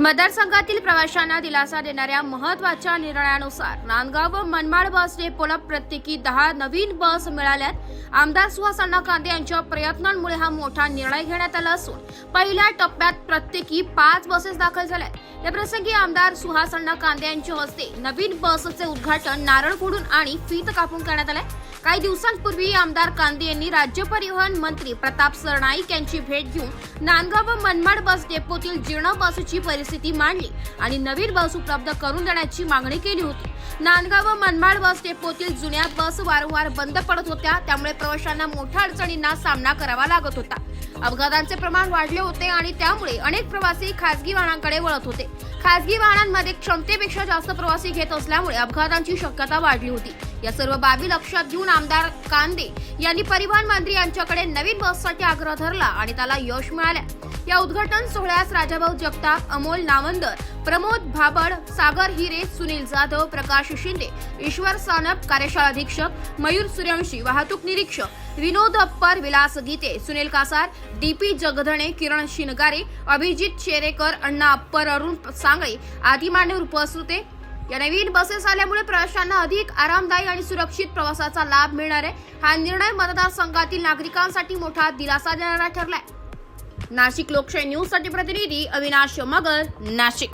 मतदारसंघातील प्रवाशांना दिलासा देणाऱ्या महत्त्वाच्या निर्णयानुसार नांदगाव व मनमाड बस डेपोला प्रत्येकी दहा नवीन बस मिळाल्यात. आमदार सुहास अण्णा कांदे यांच्या प्रयत्नांमुळे हा मोठा निर्णय घेण्यात आला असून पहिल्या टप्प्यात प्रत्येकी पाच बसेस दाखल झाल्यात. याप्रसंगी आमदार सुहास अण्णा कांदे यांच्या हस्ते नवीन बसचे उद्घाटन नारळ फोडून आणि फीत कापून करण्यात आलंय. काही दिवसांपूर्वी आमदार कांदे यांनी राज्य परिवहन मंत्री प्रताप सरनाईक यांची भेट घेऊन नांदगाव व मनमाड बस डेपोतील जीर्ण बसची परिस्थिती मांडली आणि नवीन बस उपलब्ध करून देण्याची मागणी केली होती. नांदगाव व मनमाड बस डेपोतील जुन्या बस वारंवार बंद पडत होत्या त्यामुळे प्रवाशांना मोठ्या अडचणींना सामना करावा लागत होता. अपघातांचे प्रमाण वाढले होते आणि त्यामुळे अनेक प्रवासी खासगी वाहनांकडे वळत होते. खासगी वाहनांमध्ये क्षमतेपेक्षा जास्त प्रवासी घेत असल्यामुळे अपघातांची शक्यता वाढली होती. या सर्व बाबी लक्षात घेऊन आमदार कांदे यांनी परिवहन मंत्री यांच्याकडे नवीन बससाठी आग्रह धरला आणि त्याला यश मिळाल्या या उद्घाटन सोहळ्यास राजाभाऊ जगताप अमोल नावंदर प्रमोद भाबड सागर हिरे सुनील जाधव प्रकाश शिंदे ईश्वर सानप कार्यशाळा अधीक्षक मयूर सूर्यवंशी वाहतूक निरीक्षक विनोद अप्पर विलास गीते सुनील कासार डीपी जगधणे किरण शिनगारे अभिजित शेरेकर अण्णा अप्पर अरुण सांगळे आदी मान्यवर उपस्थित होते. या नवीन बसेस आल्यामुळे प्रवाशांना अधिक आरामदायी आणि सुरक्षित प्रवासाचा लाभ मिळणार आहे. हा निर्णय मतदारसंघातील नागरिकांसाठी मोठा दिलासा देणारा ठरलाय. नाशिक लोकशाही न्यूजसाठी प्रतिनिधी अविनाश मगर नाशिक.